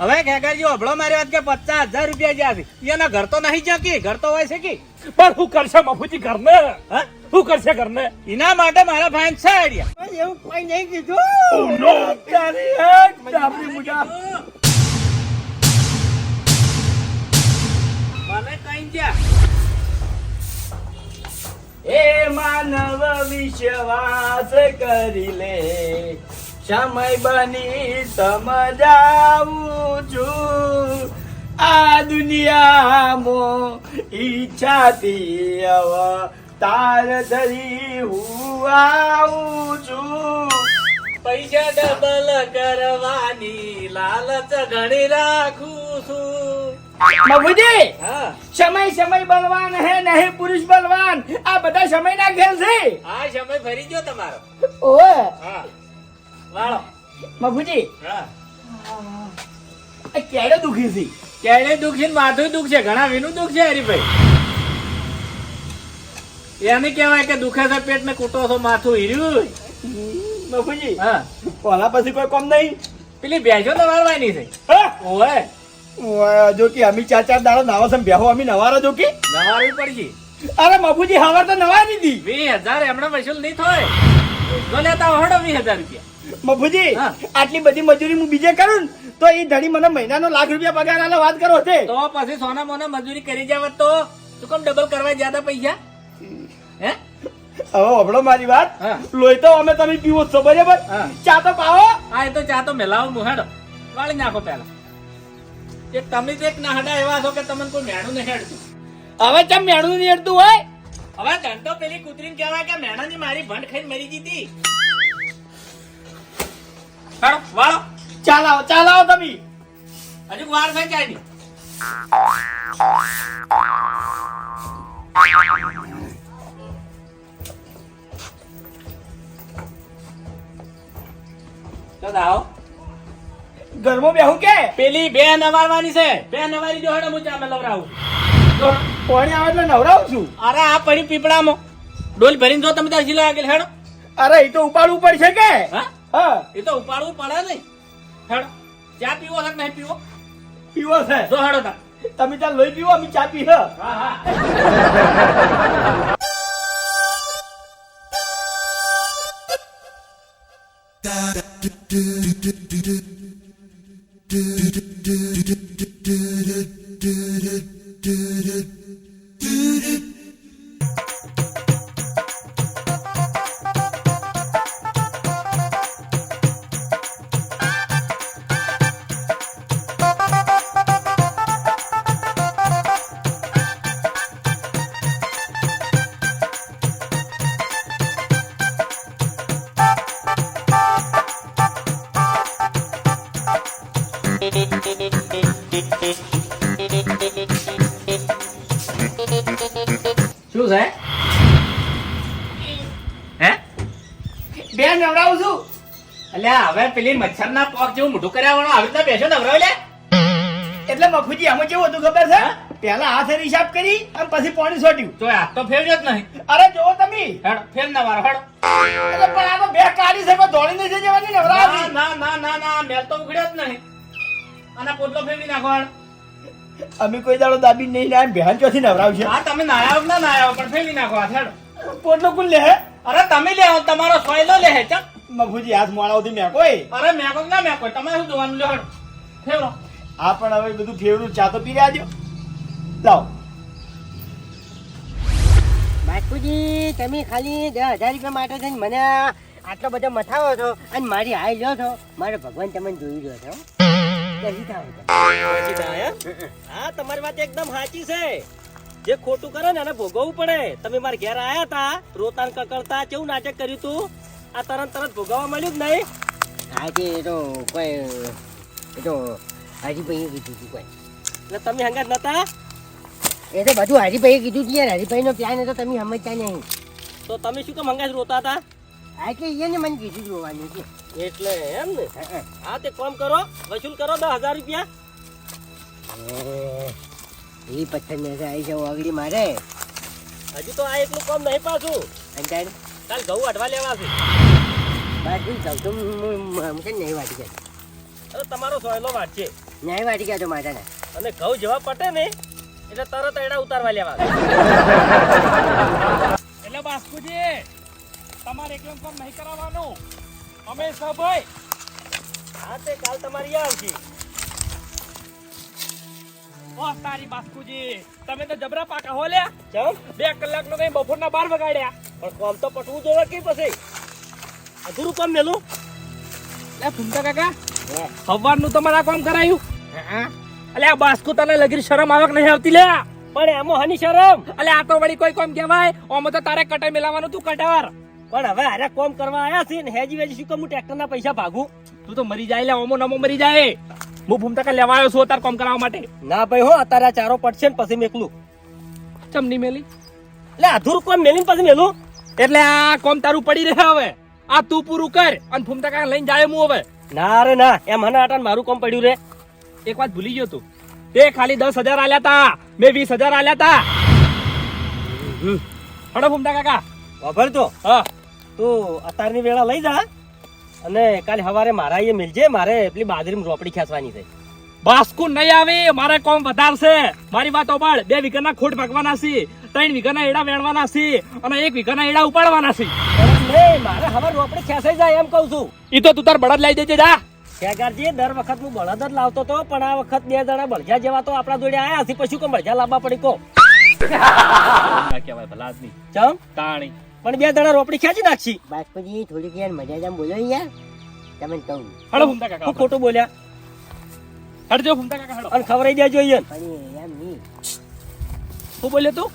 હવે ખેગારજી અભળો મારી વાત કે પચાસ હજાર રૂપિયા જ્યાં છે એના ઘર તો નહીં જ્યાં કે? ઘર તો હોય છે કે? પણ શું કરશે બાપુજી ઘરને? હા? શું કરશે ઘરને? એના માટે મારા ભાઈ છે આઈડિયા. એવું કોઈ નહીં કીધું. નો તારી હેડ મુજા મને કઈ જ્યાં? એ માનવ વિશ્વાસ કરી લે. સમય બની સમજાવું છું. આ દુનિયામાં ઈચ્છાથી તાર ધરી હું આવું છું. પૈસા ડબલ કરવાની લાલચ ઘણી રાખું છું. બાબુજી હા. સમય સમય બલવાન હે નહીં પુરુષ બલવાન. આ બધા સમયના ખેલ છે. આ સમય ફરી ગયો તમારો. ઓહ વાળો. હા. ક્યારે દુખી છે. ક્યારે દુખી ને માથું દુઃખ છે ઘણા વીનું દુખ છે હરીભાઈ. એને કહેવાય કે દુખે છે પેટ ને કૂટો છો માથું હીર્યું બાબુજી હા. ઓલા પછી કોઈ કોમ નહીં. પેલી ભેંસો તો વાળવાની છે? ઓય. જો કે અમે ચાર ચાર દાડો નાવો છે બેહો અમે નવારો જો કે? નવારવી પડશે. અરે બાબુજી હવાર તો નવા દીધી. વીસ હજાર એમણે વસૂલ નહીં થાય. જો લેતા હડો વીસ હજાર રૂપિયા. મફુજી. આટલી બધી મજૂરી હું બીજે કરું તો એ ધણી મને મહિનાનો લાખ રૂપિયા પગાર આલે વાત કરો છે તો પછી સોના મોના મજૂરી કરી જાવ તો? તું કેમ ડબલ કરવા જ્યાદા પૈસા? હે? હવે હબળો મારી વાત. લોહી તો અમે તમે પીવો છો બરાબર? ચા તો પાવો. હા એ તો ચા તો મેલાવો મુહાડો. વાળી નાખો પેલા એક તમે તો એક નાહડા એવા છો કે તમને કોઈ મેણું નહીં હેડતું. હવે ચમ મેળું નહીં હેડતું હોય? હવે ધંધો પેલી કૂતરીને કહેવાય કે મેણાની મારી ભંડ ખાઈને મરી જીતી હાલો વાળો. ચાલ આવો ચાલ આવો તમે. હજુ વાર છે ચાયની તો આવો ઘરમાં બેહું કે? પેલી બે નવારવાની છે. બે નવારી જો હેડો હું ચા લવરાવું પાણી આવે એટલે નવરાવું છું. અરે આ પડી પીપળામાં. ડોલ ભરીને જો તમે ત્યાં જિલ્લા આગળ હેડો. અરે એ તો ઉપાડવું પડશે કે? હા? હા. એ તો ઉપાડવું પડે ને. હેડ ચા પીવો છે નહીં પીવો? પીવો છે. જો હેડો તા. તમે ત્યાં લઈ પીવો અમે ચા પી હા. હા હા. શું હવે પેલી મચ્છરના પોક જેવું મોઢું કર્યા આવી બેસો નવરાવ લે. એટલે મફુજી આમાં કેવું હતું ખબર છે? પેલા હાથે હિસાબ કરી અને પછી પાણી સોટ્યું. તો આ તો ફેરજો જ નહીં. અરે જોવો તમે. હેડ ફેર ના મારો હેડ. એટલે પણ આ તો બે કાઢી છે દોડી નથી જવાની ના ના ના ના ના મેલ તો ઉગડ્યો જ નહીં. અને પોટલો ફેરવી નાખો. અમે કોઈ દાડો દાબી નહીં ના બહેન ચોથી નવરાવશે. હા તમે નાયા ના નાયા પણ ફેરવી નાખો હાથ હેડ. પોટલો કુલ લે અરે તમે લે તમારો સોયલો લે ચમ. મફુજી હાથ મોડાવથી મેં કોઈ અરે મેકો ના મેકો? તમે શું જોવાનું? લો ફેવરો. આ પણ હવે બધું ફેવરું ચા તો પી રહ્યા લાવ. બાપુજી તમે ખાલી દસ હજાર રૂપિયા માટે થઈને મને આટલો બધો મથાવો છો અને મારી હાઈ લ્યો છો. મારે ભગવાન તમને જોઈ રહ્યો છો હા. તમારી વાત એકદમ સાચી છે. જે ખોટું કરે ને એને ભોગવવું પડે. તમે મારા ઘેર આયા હતા રોતાન કકડતા કેવું નાટક કર્યું તું? આ તરત તરત ભોગવવા મળ્યું જ નહીં. આજે એ તો કોઈ એ તો હરીભાઈએ કીધું હતું કોઈ. એટલે તમે હંગાત નતા એ તો બધું હરીભાઈએ કીધું હતું યાર હરીભાઈનો પ્લાન હતો તમે સમજતા નહીં. તો તમે શું કેમ હંગાત રોતા હતા? હા કે એને મને કીધું જોવાનું છે. એટલે એમ ને? હા, હા. હા તે કામ કરો વસૂલ કરો દસ હજાર રૂપિયા. એ પથ્થર ને આવી જાવ આગળ મારે. હજુ તો આ એટલું કામ નહીં પાછું તારે કાલ ઘઉં અટવા લેવા છે. બાકી જાઉં તો હું નહીં વાટી ગયા અરે તમારો સોયલો વાટ છે. નહીં વાટી ગયા તો માટાના અને ઘઉં જવા પટે ને એટલે તરત એડા ઉતારવા લેવા એટલે બાસ્કુજી તમારે એકલમ કામ નહીં કરાવવાનું. અમે સભાઈ હા તે કાલ તમારી આવશે ઓ તારી બાસ્કુજી તમે તો જબરા પાકા હો લ્યા. ચમ? બે કલાક નો કઈ બપોરના બાર વગાડ્યા. પણ કોમ તો પટવું જોવે કે પછી? અધૂરું કામ મેલું લે ફૂમતા કાકા સવારનું તમારે કામ કરાયું? અલે આ બાસ્કુ તને લગી શરમ આવક નહીં આવતી લે. પણ એમાં હની શરમ. અલે આ તો વળી કોઈ કોમ કહેવાય ઓમાં તો તારે કટાઈ મેલાવાનું તું કટાર પણ હવે અરે કોમ કરવા આયા છે ને હેજી વેજી શું કામ હું ટ્રેક્ટરના પૈસા ભાગું? તું તો મરી જાય લે ઓમો નમો મરી જાય. હું ભૂમતા કે લેવા આવ્યો છું તાર કામ કરાવવા માટે. ના ભાઈ હો અત્યારે આ ચારો પડશે ને પછી મેકલું. ચમની મેલી? એટલે અધૂરું કોમ મેલીને પછી મેલું. એટલે આ કોમ તારું પડી રહે હવે. આ તું પૂરું કર અને ભૂમતા કા લઈને જાય હું હવે. ના રે ના એમ હના આટા મારું કોમ પડ્યું રે. એક વાત ભૂલી ગયો તું. તે ખાલી દસ હજાર આલ્યા તા. મેં વીસ હજાર આલ્યા તા. હડો ભૂમતા કાકા વાભર તો હા. તું અત્યારની વેળા લઈ જા. અને કાલે સવારે મારા એ મિલજે મારે પેલી બાજરીમાં રોપડી ખેંચવાની છે. બાસ્કુ નહીં આવે મારે કોમ વધારશે. મારી વાત ઓબાળ બે વીઘાના ખોટ ભાગવાના છે ત્રણ વીઘાના એડા વેણવાના છે અને એક વીઘાના એડા ઉપાડવાના છે. મારે હવે રોપડી ખેંચાઈ જાય એમ કહું છું. ઈ તો તું તાર બળદ લઈ દેજે જા. ખેગારજી દર વખત હું બળદ જ લાવતો હતો પણ આ વખત બે જણા બળજા જેવા તો આપણા જોડે આયા છે. પછી કોમ બળજા લાવવા પડી કો કહેવાય ભલા આદમી. ચમ? તાણી. પણ બે જણા રોપડી ખેંચી નાખશી. બાસ્પુજી થોડીક યાર મજા જામ બોલો યાર તમે કહું. હડો ફૂમતા કાકા હું ખોટું બોલ્યા. હડજો ફૂમતા કાકા હડો અને ખવરાઈ દેજો અહીંયા. પણ એમ શું બોલ્યો તું?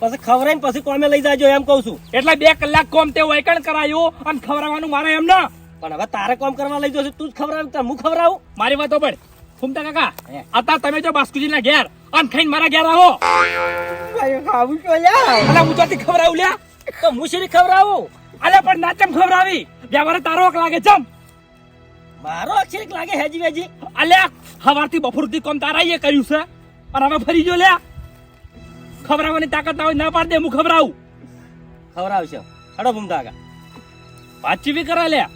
પછી ખવરાઈને પછી કોમે લઈ જાજો એમ કહું છું. એટલે બે કલાક કોમ તે વૈકણ કરાયું અને ખવડાવવાનું મારે એમ ના. પણ હવે તારે કોમ કરવા લઈ જશે તું જ ખવરાવ તાર હું ખવડાવું મારી વાતો પણ. ફૂમતા કાકા. અત્યારે તમે જો બાસ્કુજી ના ઘેર અને ખાઈને મારા ઘેર આવો. ખાવું છો યાર અને હું ચોથી ખવડાવું લ્યા? તો હું શેરી ખવડાવું. અલે પણ ના ચમ ખવડાવી? વ્યવહારે તારો લાગે ચમ. મારો અક્ષરિક લાગે હેજી વેજી. અલ્યા હવારથી બપોરથી કોમ તારા એ કર્યું છે. પણ હવે ફરી જો લ્યા ખવડાવવાની તાકાત ના હોય ના પાડ દે હું ખવડાવું. ખવડાવશે. હડો ભૂમતાકા. વાતચીત બી કરા લ્યા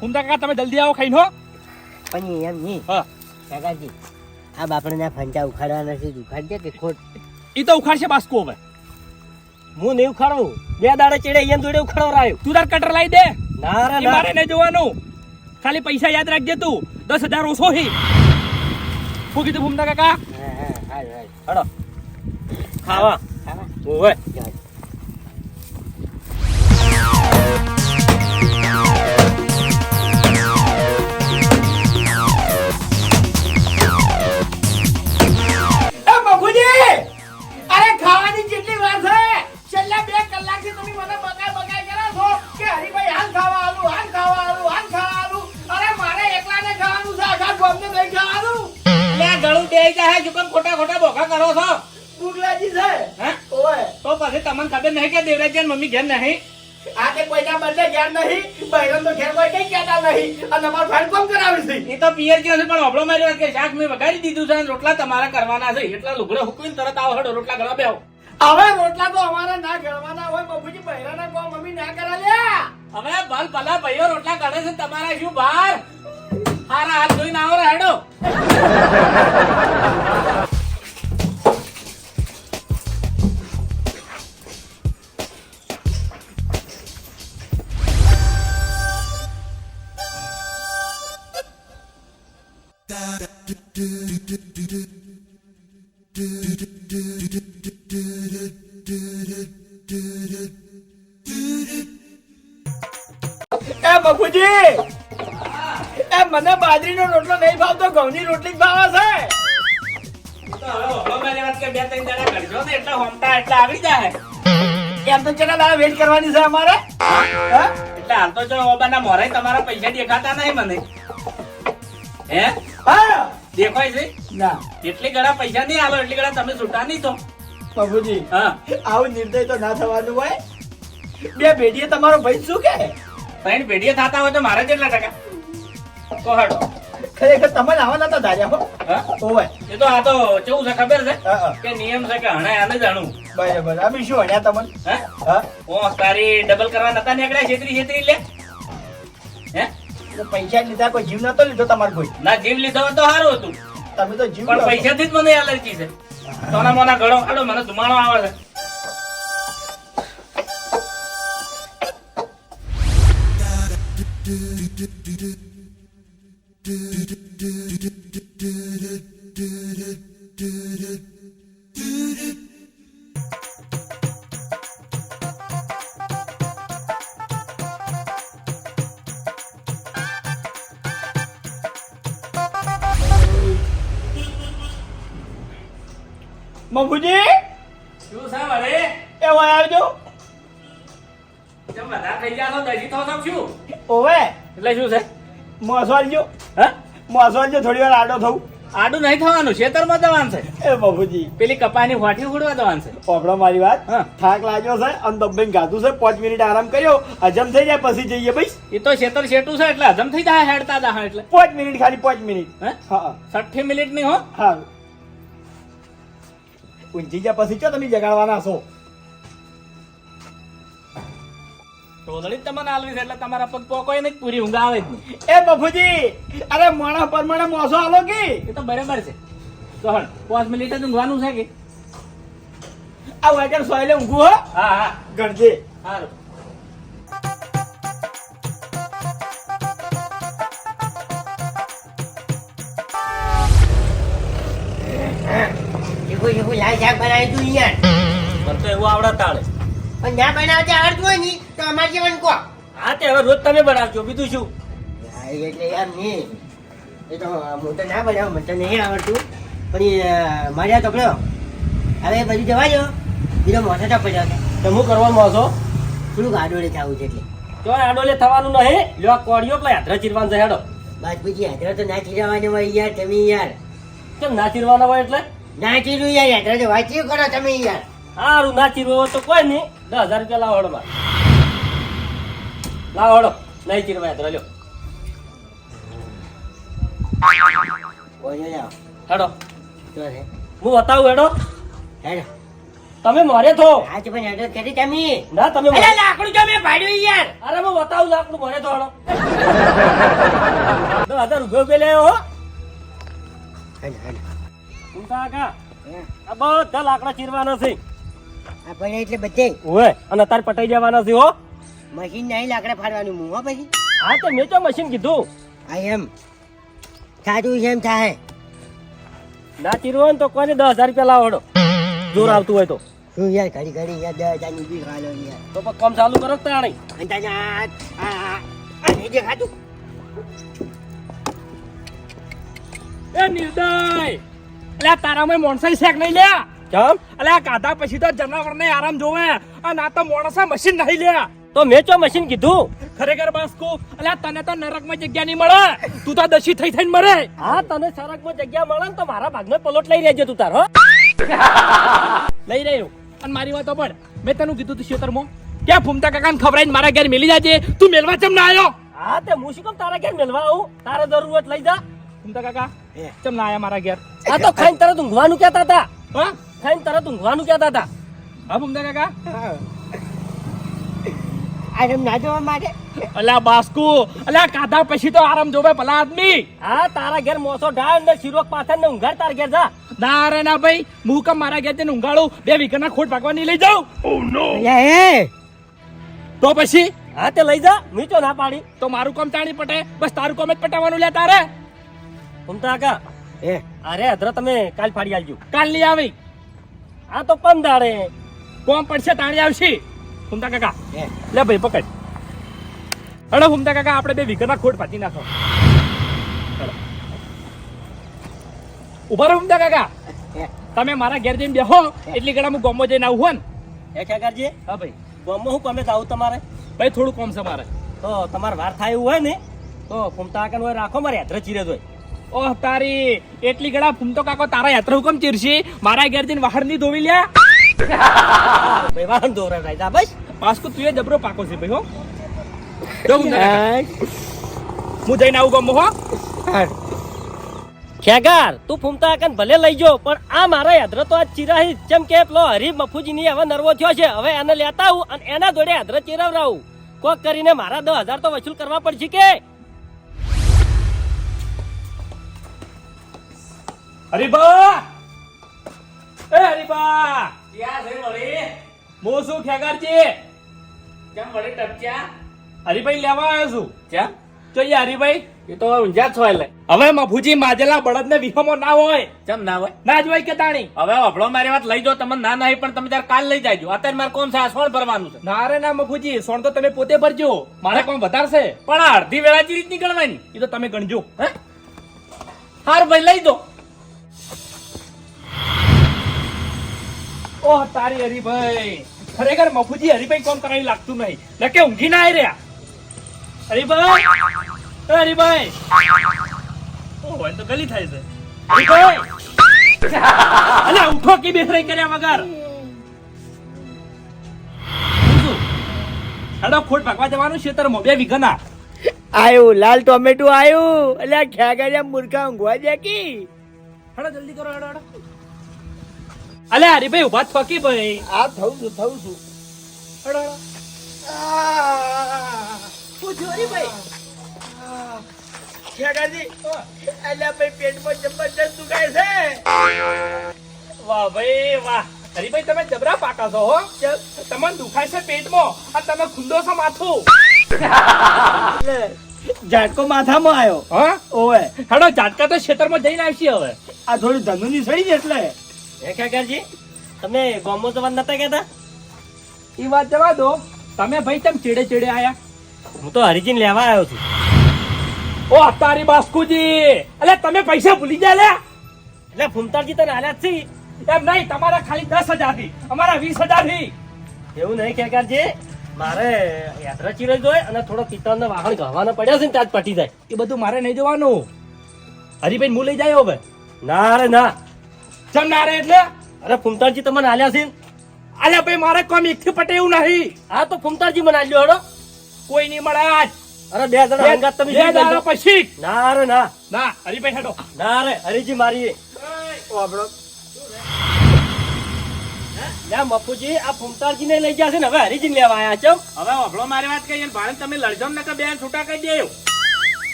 ભૂમતાકા તમે જલ્દી આવો ખાઈને હો. પણ એમ નહીં હા. કાકાજી આ બાપડાના ફંચા ઉખાડવા છે ઉખાડ દે કે ખોટ? ઈ તો ઉખાડશે બાસ્કો હવે. હું નહીં ઉખાડું. બે દાડે ચડે અહીંયા જોડે ઉખાડવરાયું તું તાર કટર લાવી દે. ના રે ના. મારે નહીં જોવાનું. ખાલી પૈસા યાદ રાખજે તું. દસ હજાર ઓછો હી. શું કીધું ભૂમતા કાકા? હડો ખાવા. ખાવા. ઓવે નહીં. અને કોમ કરાવી છે. એ તો પિયર છે પણ ઓબળો માર્યો કે શાક મેં વગાડી દીધું છે અને રોટલા તમારા કરવાના છે. એટલા લુગડે હુકવીને તરત આવો હડો રોટલા બેહો. હવે રોટલા તો અમારે ના ગળવાના હોય બબુજી બહેરાના કોમ મમ્મી ના કરા હવે ભલ ભલા ભાઈઓ રોટલા કરે છે તમારા શું બાર હારા હાથ ધોઈને આવો હેડો. વેટ કરવાની છે અમારે? એટલે હાલ તો જો ઓબાના મોરે તમારા પૈસા દેખાતા નહીં મને. હે? હા. દેખાય છે? ના. એટલી ગળા પૈસા નહીં આવે એટલી ગળા તમે છૂટા નહીં તો. પ્રભુજી હા. આવું નિર્દય તો ના થવાનું હોય? બે ભેડીએ તમારો ભાઈ શું કે? ત્રણ ભેડીએ થતા હોય તો મારે કેટલા ટકા. તો હડો ખરેખર તમે આવા નતા ધાર્યા હો? હા? ઓવે. એ તો આ તો કેવું છે ખબર છે. કે નિયમ છે કે હણે આને જાણું. બરાબર. અમે શું હણ્યા તમને? હે? હા? ઓ તારી ડબલ કરવા નતા નીકળ્યા છેતરી છેતરી લે. હે? પૈસા લીધા કોઈ જીવ નતો લીધો તમારો કોઈ? ના જીવ લીધો તો સારું હતું. તમે તો જીવ પણ. પૈસાથી જ મને એલર્જી છે. તોના મોના ગળો ખાડો મને ધુમાડો આવે છે. મફુજી શું છે વળે એ વય આવજો જેમ બધા થઈ ગયા છો દજી થો છો શું ઓવે એટલે શું છે મોસવાલજો હા? મોસવાલજો થોડી વાર આડો થવું આડું નહીં થવાનું ખેતરમાં જવાનું છે. એ બાપુજી. પેલી કપાની વાટી ઉડવા દવાનું છે. પોપડો મારી વાત. થાક લાગ્યો છે અને દબ્બેન ગાધું છે. પાંચ મિનિટ આરામ કર્યો. હજમ થઈ જાય પછી જઈએ ભાઈ એ તો ખેતર શેટું છે એટલે હજમ થઈ જાય હેડતા દા એટલે. પાંચ મિનિટ ખાલી પાંચ મિનિટ. હા? સઠ્ઠી મિનિટની હો. હા. ઊંચી ગયા પછી ચો તમે જગાડવાના છો. ટોલડી તમને આલવી છે એટલે તમારા પગ પોકોય નહીં પૂરી ઊંઘ આવે જ નહીં. એ બફુજી અરે મોણા પરમાણે મોસો આલો કે? એ તો બરાબર છે. તો હળ પાંચ મિનિટ જ ઊંઘવાનું છે કે? આ વાગર સોયલે ઊંઘું હો? હા હા. ગણજે. સારું એવું એવું લાલ શાક બનાવી તું યાર. મને તો એવું આવડે પણ ના બનાવતા આવડતું હોય ને તો અમારે જીવન કહો હા તે હવે રોજ તમે બનાવજો બીજું શું? એટલે યાર નહીં. એ તો હું તો ના બનાવું મને તો નહીં આવડતું. પણ એ અ, મારે આ હવે બધું જવા દો બીજો મોઢા તો પડ્યો. છે તો હું કરવાનું છો થોડુંક થવું છે એટલે. તો આડોલે થવાનું નહીં. લ્યો કોળીઓ પેલા યાત્રા ચીરવાનું છે હેડો. બાદ પછી યાત્રા તો ના ચીરવાની હોય યાર તમે યાર. કેમ ના ચીરવાના હોય એટલે? ના ચીરું યાર તો વાંચ્યું કરો તમે યાર. સારું ના ચીરવો તો કોઈ નહીં. દસ હજાર રૂપિયા લાવો હડો મારે લાવો હડો નહીં ચીરવા યાત્રા લ્યો હેડો. તો છે. હું બતાવું હેડો. હેડો. તમે મરે થો આજ પણ હેડો કરી તમે? ના તમે અરે લાકડું જો મેં યાર. અરે હું બતાવું લાકડું મારે તો હેડો હો. હેડો હેડો. હું કાકા આ બધા લાકડા ચીરવાના છે. આ એટલે બધે. ઓય અને તાર પટાઈ જવાના છે હો. મશીન નહીં લાકડા ફાડવાનું હું હો પછી? હા તો મેં તો મશીન કીધું. આ એમ. સાચું છે એમ થાય. ના ચીરવો તો કોને દસ હજાર રૂપિયા લાવડો જોર આવતું હોય તો. શું યાર ઘડી ઘડી યાર દસ હજારની બી ખાલો યાર. તો પણ કામ ચાલુ કરો તાણે? તારે આ તારા આ આ એ નિર્દય! તારામાં મોણસાઈ શેક નહીં લે કેમ? અલ્યા કાધા પછી તો જનાવરને આરામ જોવે. અને આ તો મોણસા મશીન નહીં લે તો મેં ચો મશીન કીધું? ખરેખર બાસ્કો અલ્યા તને તો નરકમાં જગ્યા નહીં મળે. તું તો દશી થઈ થઈને મરે. હા તને નરકમાં જગ્યા મળે ને તો મારા ભાગનો પલોટ લઈ રહેજે તું તારો લઈ રહ્યો. અને મારી વાતો પણ. મેં તને કીધું તું ખેતરમાં ક્યાં ફૂમતા કાકાને ખવડાવીને મારા ઘેર મેલી જાજે? તું મેલવા ચમ ના આવ્યો હા તે હું શું કેમ તારા ઘેર મેલવા આવું? તારે જરૂરત લઈ જા. ફૂમતા કાકા ચમ ના આયા મારા ઘેર? આ તો ખાઈને તરત ઊંઘવાનું કહેતા હતા. હા? ખાઈને તરત ઊંઘવાનું કહેતા હતા. હા ફૂમતા કાકા? આ એમ ના જોવા માટે. અલા બાસ્કુ અલા કાધા પછી તો આરામ જોવે ભલા આદમી. હા તારા ઘેર મોસો ઢાળ ને શિરોક પાથર ને ઊંઘાર તારા ઘેર જા. ના રે ના ભાઈ હું કેમ મારા ઘેર જઈને ઊંઘાડું બે વીઘાના ખોટ ભાગવાની લઈ જાઉં. અલ્યા એ. તો પછી? હા તે લઈ જા મીચો ચો ના પાડી. તો મારું કામ તાણી પટે બસ તારું કામ જ પટાવવાનું લે તારે. ઉમતા કા એ. અરે અધરા તમે કાલ ફાડી આવજો કાલની આવી. આ તો પમ દાડે કોમ પડશે તાણી આવશે. ફૂમતા કાકા? લે ભાઈ પકડ. હડો ફૂમતા કાકા આપણે બે વિઘરના ખોટ પાછી નાખો. ઊભા રહો ફૂમતા કાકા. તમે મારા ઘેર જઈને બેહો. એટલી ઘણા હું ગોમો જઈને આવું હો ને. એ કાકાજી હા ભાઈ. ગોમો હું કોમે આવું તમારે? ભાઈ થોડું કોમ છે મારે. તો તમારે વાર થાય એવું હોય ને તો ફૂમતા કાકા હોય રાખો મારે યાત્રા ચીરે જોઈ. ઓહ તારી. એટલી ગળા ફૂમતો કાકો તારા યાત્રા હુકમ ચીરશી? મારા ઘેર જઈને વાહરની ધોવી લ્યા. ભાઈ વાંધો રે રાજા બસ. પાસ્કો તું જબરો પાકો છે ભાઈ હો. જો ફૂમતા હું જઈને આવું ગમો હો. ખેગાર તું ફૂમતા કાકા ભલે લઈ જો પણ આ મારા યાદ્ર તો આ ચિરાહી. જેમ કે પેલો હરીફ મફુજી ની હવે નર્વો થયો છે. હવે એને લેતા આવું અને એના જોડે યાદ્ર ચિરાવરાવું. કોક કરીને મારા દસ હજાર તો વસૂલ કરવા પડશે કે? હરીબા! એ હરીબા! ક્યાં છે વળી? હું શું ખેગારજી કેમ વળી ટપક્યા હરીભાઈ લેવા આવ્યો છું. કેમ જોઈએ હરીભાઈ. એ તો ઊંઝા છો એટલે હવે મફુજી માજેલા બળદને વિહમો ના હોય. કેમ ના હોય? ના જ હોય કે તાણી? હવે અભળો મારી વાત લઈ જાઓ તમે ના નહીં પણ તમે ત્યારે કાલ લઈ જાજો. અત્યારે મારે કોણ છે? આ ભરવાનું છે. ના રે ના મફુજી સોણ તો તમે પોતે ભરજો. મારે કોણ વધારશે? પણ આ અડધી વેળા ચી રીત નીકળવાની એ તો તમે ગણજો. હે? હાર ભાઈ લઈ દો ઓહ તારી હરીભાઈ. ખરેખર મફુજી હરીભાઈ કોમ કરાવી લાગતું નહીં. લકે ઊંઘી ના આવી રહ્યા હરીભાઈ હરીભાઈ. ઓહ તો ગલી થાય છે. હરીભાઈ. અલા ઉઠો કે બેસરાઈ કર્યા વગર? હેડો ખોટ ભાગવા જવાનું ખેતરમાં મોબે વિઘના. આયું લાલ ટોમેટો આયું. ખ્યા ખેગરિયા મૂર્ખા ઊંઘવા દે કી? હેડો જલ્દી કરો હેડો હેડો. અલે હરીભાઈ ઊભા થોકી ભાઈ. આ થવું છું થવું છું. થયું એટલે ભાઈ. પેટમાં જબરજસ્ત દુખાય છે. વાહ ભાઈ વાહ. હરીભાઈ તમે જબરા પાકા છો હો. તમને દુખાય છે પેટમાં. આ તમે ખુંદો છો માથું. ઝાટકો માથામાં આવ્યો. હા? ઓવે. હેડો ઝાટકા તો ખેતરમાં જઈને આવશે હવે. આ થોડું ધનુની સડી એટલે. હે કાકાજી તમે ગોમો જવા નતા કહેતા એ વાત જવા દો. તમે ભાઈ તેમ ચેડે ચેડે આયા? હું તો હરિજીન લેવા આવ્યો છું. ઓ તારી બાસ્કુજી. અલે તમે પૈસા ભૂલી ગયા લે. એટલે ફૂમતાજી તને આલ્યા જ છે. એમ નહીં તમારા ખાલી દસ હજારથી અમારા વીસ હજારથી. એવું નહીં કાકાજી મારે યાત્રા ચીરે જોઈએ અને થોડો પિત્તળના વાહન ગવાના પડ્યા છે ને ત્યાં જ પટી જાય. એ બધું મારે નહીં જવાનું. હરીભાઈ હું લઈ જાય હવે. ના અરે ના. ચમ ના રે એટલે? અરે ફૂમતાજી તમને હાલ્યા છે અલ્યા ભાઈ મારે કોમ એક થી પટે એવું નહીં. હા તો ફૂમતાજી મને હાલ્યો હડો. કોઈ નહીં મળે આજ. અરે બે જણા હંગાત તમે બે દાડા પછી. ના રે ના. ના હરીભાઈ હેડો. ના રે હરીજી મારી લે મફુજી આ ફૂમતાજી ને લઈ ગયા છે ને હવે હરીજી લેવા આયા છો હવે અભળો મારી વાત કહીએ ભાડે તમે લડજો ને કે બેન છૂટા કરી દેવ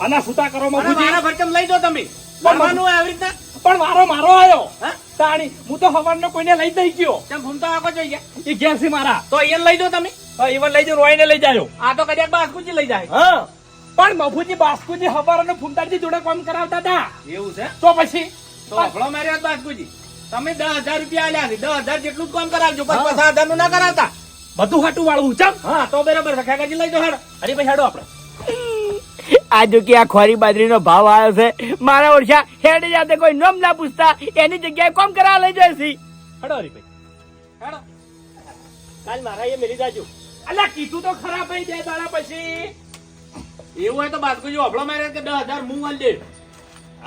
આના છૂટા કરો મફુજી. મારા ખર્ચમ લઈ જાઓ તમે. ભરવાનું આવી રીતના. પણ મારો મારો આવ્યો હા? તાણી હું તો હવારનો કોઈને લઈ દઈ ગયો. તેમ ફૂમતા આખો જોઈએ એ ઘેર છે મારા. તો અહીંયા લઈ દો તમે? ઈવન લઈ જાઉં રોઈને લઈ જાયો. આ તો કદાચ બાસ્કુજી લઈ જાય. હા. પણ મફુજી બાસ્કુજી હવારનો ફૂમતાજી જોડે કામ કરાવતા હતા. એવું છે? તો પછી? તો અભળો મારી વાત બાસ્કુજી. તમે દસ હજાર રૂપિયા આલ્યા છે. દસ હજાર જેટલું જ કામ કરાવજો પણ પચાસ હજારનું ના કરાવતા. બધું હાટું વાળવું ચમ. હા તો બરાબર છે. કાકાજી લઈ જાઓ હેડો. ભાઈ હેડો આપણે. આ જો કે આ ખોરી બાજરીનો ભાવ આવ્યો છે. મારા ઓરછા હેડ જાતે કોઈ નોમ ના પૂછતા એની જગ્યાએ કોમ કરા લઈ જાય છે. હડો રી ભાઈ હડો. કાલ મારા એ મેલી જાજો. અલ્યા કીધું તો ખરા ભાઈ બે દાડા પછી. એવું હોય તો બાસ્કુજી અભળો અફળો મારે કે દસ હજાર વાલ દે.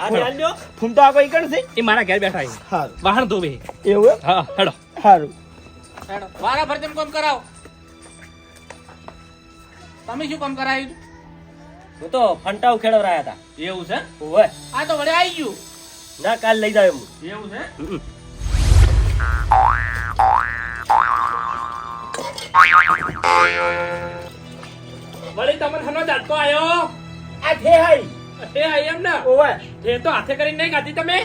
આ ધ્યાન દો. ફૂમતો કોઈ કણ છે? એ મારા ઘેર બેઠા છે. સારું વાહન ધોવે એવું હા હડો. સારું હેડો. વારા ફરજન કોમ કરાવો. તમે શું કામ કરાવ્યું? હું તો ફંટાવ ખેડવરાયા હતા એવું છે? ઓવે. આ તો વડે આવી ગયું. ના કાલ લઈ જાય હું એવું છે? વળી તમને હનો જાટકો આયો? આ થે હાઈ. એ આઈ એમ ને? ઓવે. એ તો હાથે કરીને નહીં ખાધી તમે?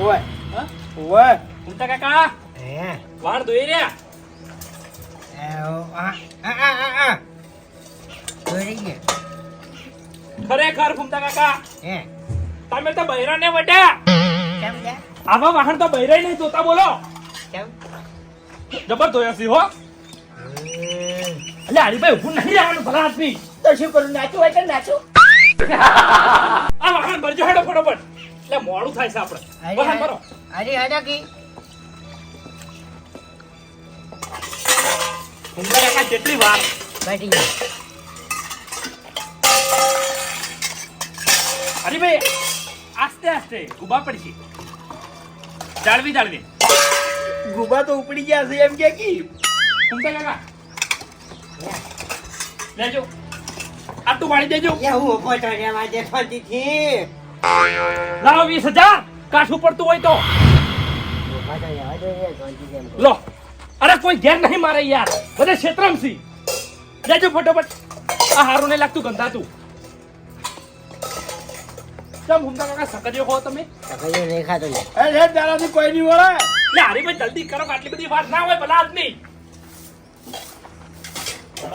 ઓવે. હા? ઓવે. ઉમતા કાકા? હે વાળ ધોઈ રહ્યા? આ આ આ આ દોરી ગયા ખરેખર ફૂમતા કાકા. તમે તો બૈરા ને વટ્યા આવા વાહન તો બૈરા નહીં જોતા બોલો. જબર ધોયા સિંહ હો. એટલે હરીભાઈ ઉભું નહીં રહેવાનું ભલા આદમી. તો શું કરું નાચું હોય કે નાચું? આ વાહન ભરજો હેડો ફટોફટ. એટલે મોડું થાય છે આપણે. વાહન ભરો. અરે હાજા કી ફૂમતા કાકા જેટલી વાર? બેઠી ગયા ભાઈ આસ્તે આસ્તે ગુબા પડશે જાળવી જાળવી. ગુબા તો ઉપડી ગયા છે એમ કે કી? ફૂમતા કાકા. લેજો. આટલું વાળી દેજો. યા હું ઊભો તો રે વાજે શાંતિથી લાવો વીસ હજાર. કાઠું પડતું હોય તો. લો. અરે કોઈ ઘેર નહીં મારે યાર. બધે ક્ષેત્રમ સી લેજો ફટોફટ. આ હારું નહીં લાગતું ગંધાતું. ચમ હુમતા કાકા સકરીઓ ખો તમે? સકરીઓ નહીં ખાતો લે. એ હેડ તારાથી કોઈ નહીં વળે લે હરીભાઈ જલ્દી કરો આટલી બધી વાત ના હોય ભલા આદમી.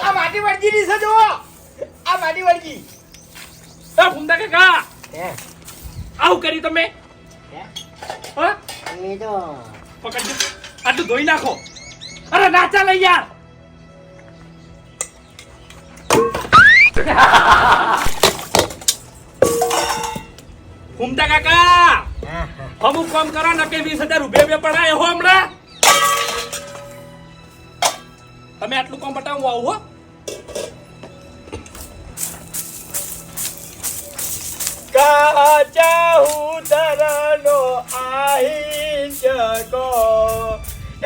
આ માટી વળગી ની છે જો આ માટી વળગી. એ હુમતા કાકા. હે? આવું કરી તમે? હે? હા? એ તો પકડજો આટલું ધોઈ નાખો. અરે ના ચાલે યાર. હુમતા કાકા! અમુક કામ કરો ને કે વીસ હજાર રૂપિયા બે પડાય હો હમણાં? તમે આટલું કામ બતાવું આવું હો. કાચા ઉદરનો આહી જગો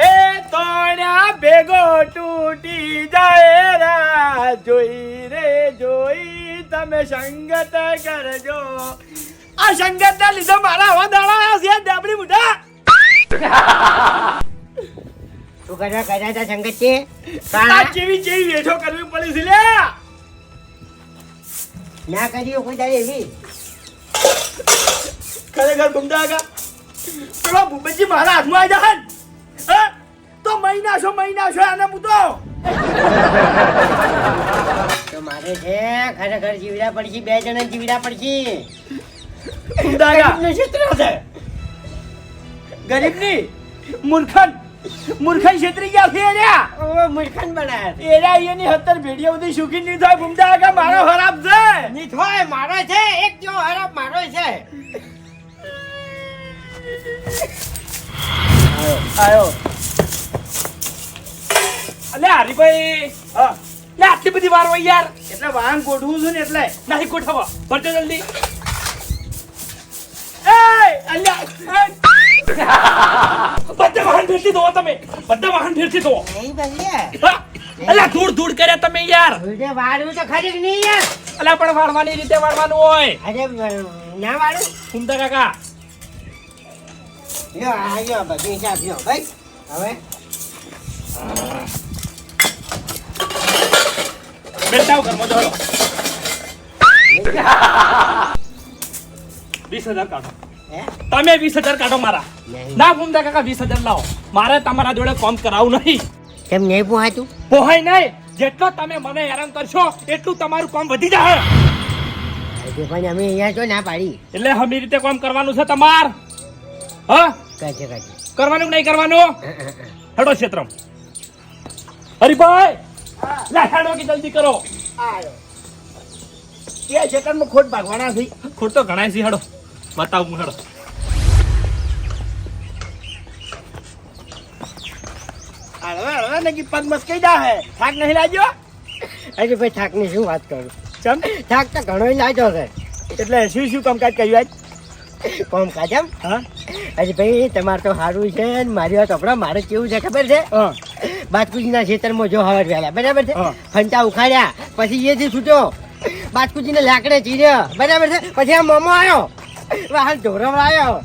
એ તોડ્યા ભેગો તૂટી જાય રા જોઈ રે, જોઈ તમે સંગત કરજો. આ સંગત ના લીધે મારા હવા દાડા છે ડાબડી મુઢા. તું કરવા કર્યા હતા સંગત છે? આ જેવી જેવી વેઠો કરવી પડી છે લ્યા ના કર્યો કોઈ દાડે એવી. ખરેખર ગુમદાગા પેલો ભૂપતજી મારા હાથમાં આવી જાય હે? તો મહિના છો મહિના છો આને હું તો તો મારે છે ખરેખર જીવડા પડશે બે જણા જીવડા પડશે. ગરીબનું મૂર્ખન. મૂર્ખન છેતરી ગયા છે એર્યા મૂર્ખન બનાયા છે. એની હત્તર ભેડિયા સુધી સુખી નહીં થાય ગુમદાગા મારો ખરાબ છે. ની થોય મારો છે. એક જો હરફ મારો છે. આયો અલે હરીભાઈ હા. આટલી બધી વાર હોય યાર. એટલે વાહન ગોઠવું છું ને એટલે. નહીં ગોઠવો. ભરજો જલ્દી! બધા વાહન ફેરથી દો તમે. બધા વાહન ફેરથી દો નહીં હા? અલા ધૂળ ધૂળ કર્યા તમે યાર. ઉલટે વાળું તો ખરી નહીં યાર? અલા પણ વાળવાની રીતે વાળવાનું હોય. અરે ના વાળું? સુંદર કાકા. યો આ યો બધી હિસાબ યો ભાઈ હવે? બેટાવ ઘરમાં દોડો વીસ હજાર કાઢો. તમે વીસ હજાર કાઢો મારા. ના ઘૂમતા કાકા વીસ હજાર લાવો. મારે તમારા જોડે કોમ કરાવવું નહીં. કેમ નહીં પૂછાતું પોહાય નહીં. જેટલો તમે મને હેરાન કરશો એટલું તમારું કામ વધી જાય પણ અમે અહીંયા તો ના પાડી. એટલે હમી રીતે કામ કરવાનું છે તમાર. હા? કાજે કાજે. કરવાનું નહીં કરવાનું? હેડો ક્ષેત્રમ. હરીભાઈ લા હેડો કે જલ્દી કરો. આયો. કે સેકન્ડમાં ખોટ ભાગવાના છે. ખોટ તો ઘણા છે હેડો. બતાવું હું હેડો હળવે હળવે ને પગ મસ્કી જા હે થાક નહીં લાગ્યો અરે ભાઈ થાકની શું વાત કરું? ચમ? થાક તો ઘણો લાગ્યો છે. એટલે શું શું કામકાજ કર્યું આજ? કોમ કાજમ હા. અરે ભાઈ તમારે તો સારું છે ને મારી વાત આપણા મારે કેવું છે ખબર છે? હા. બાજકુજીના ખેતરમાં જો હવાર વહેલા બરાબર છે. ફંટા ઉખાડ્યા પછી એથી છૂટ્યો. બાજકુજીને લાકડે ચીર્યો બરાબર છે? પછી આ મોમો આવ્યો. વાહન ઢોરવડાયો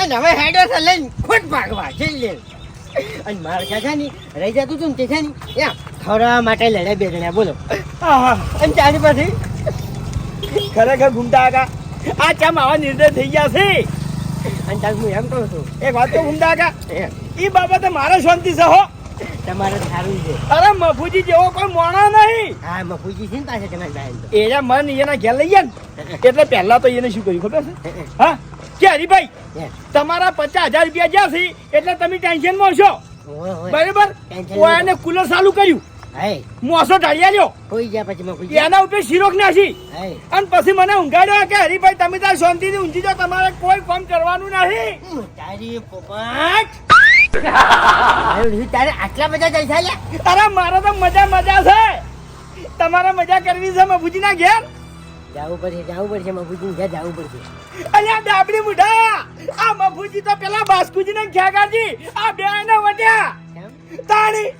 અને હવે હેડો છે લઈને ખોટ ભાગવા લે. અને માર છે ને રહી જતું હતું ને છે ને ત્યાં ખવડાવવા માટે લડે બે જણા બોલો. અને ચાલી પછી ખરેખર ઘૂમતા આગા. આ ચમ આવા નિર્ણય થઈ ગયા છે? અને ચાલ હું એમ કહું છું. એક વાત તો ઘૂમતા એમ, એ બાબતે મારે શાંતિ છે હો. તમારે સારું છે. અરે મફુજી જેવો કોઈ મોણા નહીં. હા મફુજી છે ને પાસે તમારી બહેન એના મન એના ઘેર લઈ ગયા ને એટલે પહેલા તો એને શું કર્યું ખબર છે? હા કે હરીભાઈ તમારા પચાસ હજાર રૂપિયા જ્યાં છે એટલે તમે ટેન્શનમાં છો. બરાબર? એને કુલર ચાલુ કર્યું. મોસો ઢાળિયા લ્યો. કોઈ ગયા પછી મફુજી. એના ઉપર શિરોક નાસી અને પછી મને ઊંઘાડ્યો કે હરીભાઈ તમે તાર શાંતિથી ઊંઘી જાઓ તમારે કોઈ કામ કરવાનું નહીં. તારી પોપટ. તારું આટલા બધા જલસા લે? અરે મારે તો મજા મજા છે. તમારે મજા કરવી છે મફુજી ના ઘેર? જવું પડશે જવું પડશે મફુજી ઘેર જવું પડશે. અલ્યા ડાબડી મુઢા. આ મફુજી તો પેલા બાસ્કુજી ને ખ્યાગાજી આ બે ને વટ્યા તાણી.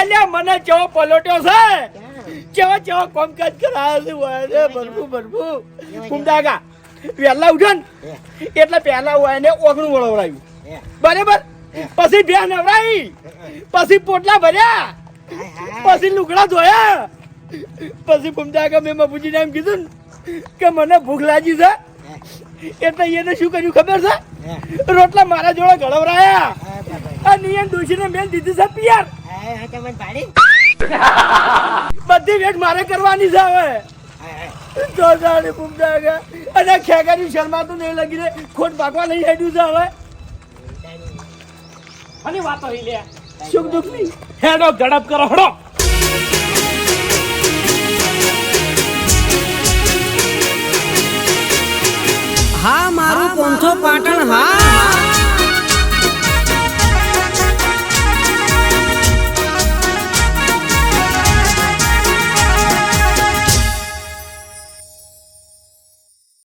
અલ્યા મને ચેવો પલોટ્યો છે. ક્યાં? ચેવો કોમકાજ કરાયો છે. ભરપુ ભરપુ કુંડાગા વહેલા ઉઠો ને. એટલે પહેલા હોય એને ઓગણું વળવડાવ્યું બરાબર? પછી બે નવરાઈ પછી પોટલા ભર્યા. પછી લુગડા ધોયા પછી કુંડાગા મેં બાપુજીને એમ કીધું કે મને ભૂખ લાગી છે એટલે એને શું કર્યું ખબર છે રોટલા મારા જોડે ગળવરાયા અને એ ડોશીને મેં દીધી છે પિયાર? બધી વેટ મારે કરવાની છે હવે. તો જાણે ભૂમતા અને ખેગાની શર્માતું નહીં લગી ખોટ ભાગવા નહીં હેડ્યું છે હવે અને વાતો હી લે. સુખ દુઃખની હેડો ગડપ કરો હડો. હા મારું પોંથો પાટણ હા.